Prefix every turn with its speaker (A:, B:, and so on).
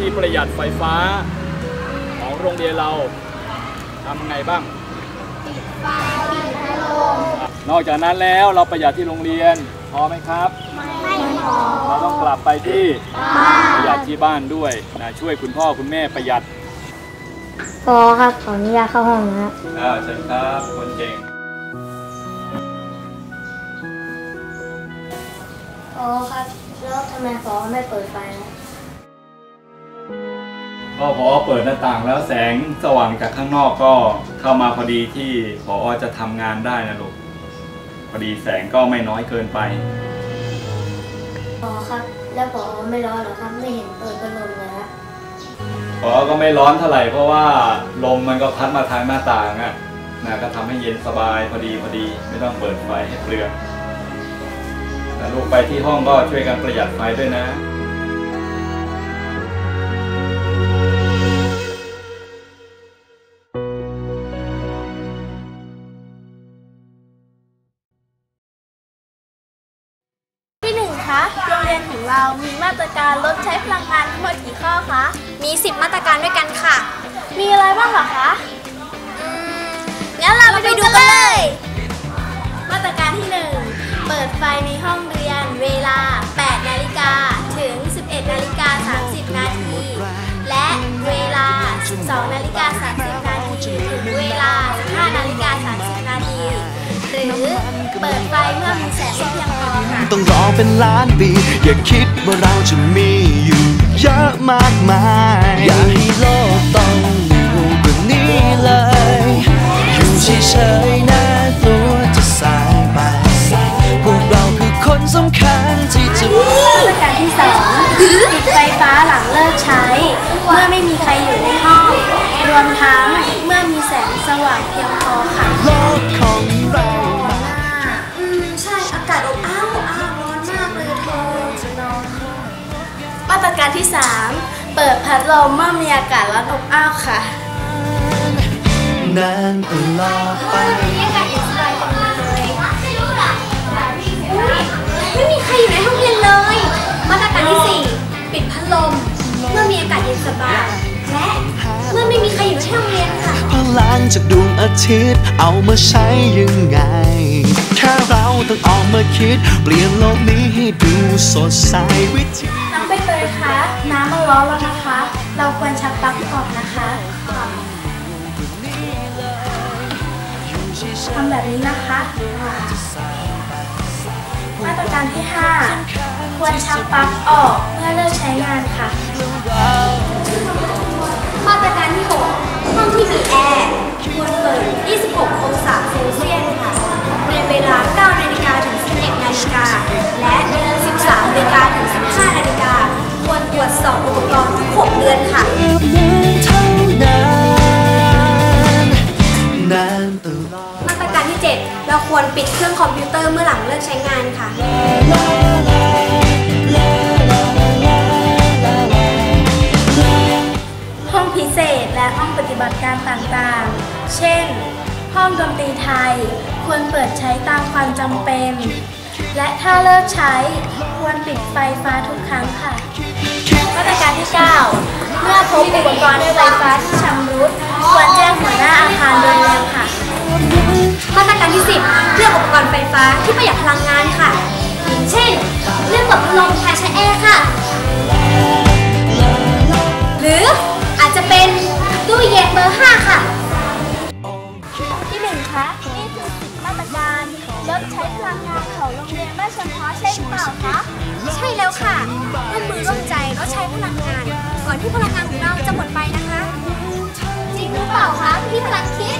A: ที่ประหยัดไฟฟ้าของโรงเรียนเราทำไงบ้างนอกจากนั้นแล้วเราประหยัดที่โรงเรียนพอไหมครับ
B: ไม่พอ
A: เราต้องกลับไปที่ประหยัดที่บ้านด้วยนะช่วยคุณพ่อคุณแม่ประหยัด
B: พอครับขออนุญาตเข้าห้องนะครับ
A: อ่าเชิญครับคนเก่ง
B: พอครับแล้วทำไมพอไม่เปิดไฟนะ
A: ก็พอเปิดหน้าต่างแล้วแสงสว่างจากข้างนอกก็เข้ามาพอดีที่พอจะทำงานได้นะลูกพอดีแสงก็ไม่น้อยเกินไป
B: พอครับ แล้วพอไม่ร้อนเหรอครับไม่เห็นเปิดพัดลมเลยครับ
A: พอก็ไม่ร้อนเท่าไหร่เพราะว่าลมมันก็พัดมาทางหน้าต่างอะนะก็ทำให้เย็นสบายพอดีพอดีไม่ต้องเปิดไฟให้เปลืองแต่ลูกไปที่ห้องก็ช่วยกันประหยัดไฟด้วยนะ
C: คะโรงเรียนของเรามีมาตรการลดใช้พลังงานทั้งหมดกี่ข้อคะ
D: มี 10 มาตรการด้วยกันค่ะ
C: มีอะไรบ้างเหรอคะ
D: งั้นเราไปดูกันเลย
C: มาตรการที่ 1 เปิดไฟในห้องเรียนเวลา 8 นาฬิกาถึง 11 นาฬิกา 30 นาที และเวลา 12 นาฬิกา 30 เปิดไฟเมื่อมีแสงไม่เพียงพอค่ะ
E: ต้องรอเป็นล้านปี อย่าคิดว่าเราจะมีอยู่ เยอะมากมาย อย่าให้โลกต้อง การที่
C: 3 เปิดพัดลมเมื่อมีอากาศร้อนอบอ้าวค่ะ
E: นานตลอดไป
C: อากาศเย็นสบายจังเลยอุ๊ยไม่มีใครอยู่ในห้องเรียนเลย มาตรการที่ 4 ปิดพัดลม เมื่อมีอากาศเย็นสบายและเมื่อไม่มีใครอยู่ในห้องเรียนค่ะ
E: พลังจากดวงอาทิตย์เอามาใช้ยังไง แค่เราต้องออกมาคิด เปลี่ยนโลกนี้ให้ดูสดใสวิธี
C: น้องใบ เตยคะ น้ำมันร้อนแล้วนะคะ เราควรชักปลั๊กออกนะคะทำแบบนี้นะคะ มาตรการที่ 5 ควรชักปลั๊กออกเมื่อเลิกใช้งานค่ะ มาตรการที่ 6 ห้องที่มีแอร์ควรเปิด 26 องศาเซลเซียสค่ะ ในเวลา 9 นาฬิกาถึง 11 นาฬิกา และ 13 นาฬิกาถึง 15 นาฬิกา รตรวจสอบอุปกรณ์ทุก6เดือนค่ะมาตรการที่ 7 เราควรปิดเครื่องคอมพิวเตอร์เมื่อหลังเลิกใช้งานค่ะห้องพิเศษและห้องปฏิบัติการต่างๆ เช่น ห้องดนตรีไทย ควรเปิดใช้ตามความจำเป็น และถ้าเลิกใช้ ควรปิดไฟฟ้าทุกครั้งค่ะ มาตรการที่ 9 เมื่อพบอุปกรณ์ไฟฟ้าที่ชำรุดควรแจ้งหัวหน้าอาคารโดยเร็วค่ะ มาตรการที่ 10เลือกอุปกรณ์ไฟฟ้าที่ประหยัดพลังงานค่ะ อย่างเช่นเลือกเปิดพัดลมแทนใช้แอร์ค่ะ หรืออาจจะเป็นตู้เย็นเบอร์ 5 ค่ะ ที่หนึ่งคะนี่คือสิมาตรการลดใช้พลังงานของโรงเรียน ชนท้อใช่หรือเปล่าคะ
D: ใช่แล้วค่ะร่วมมือร่วมใจลดใช้พลังงาน ก่อนที่พลังงานของเราจะหมดไปนะคะ จริงหรือเปล่าคะพี่พลังคิด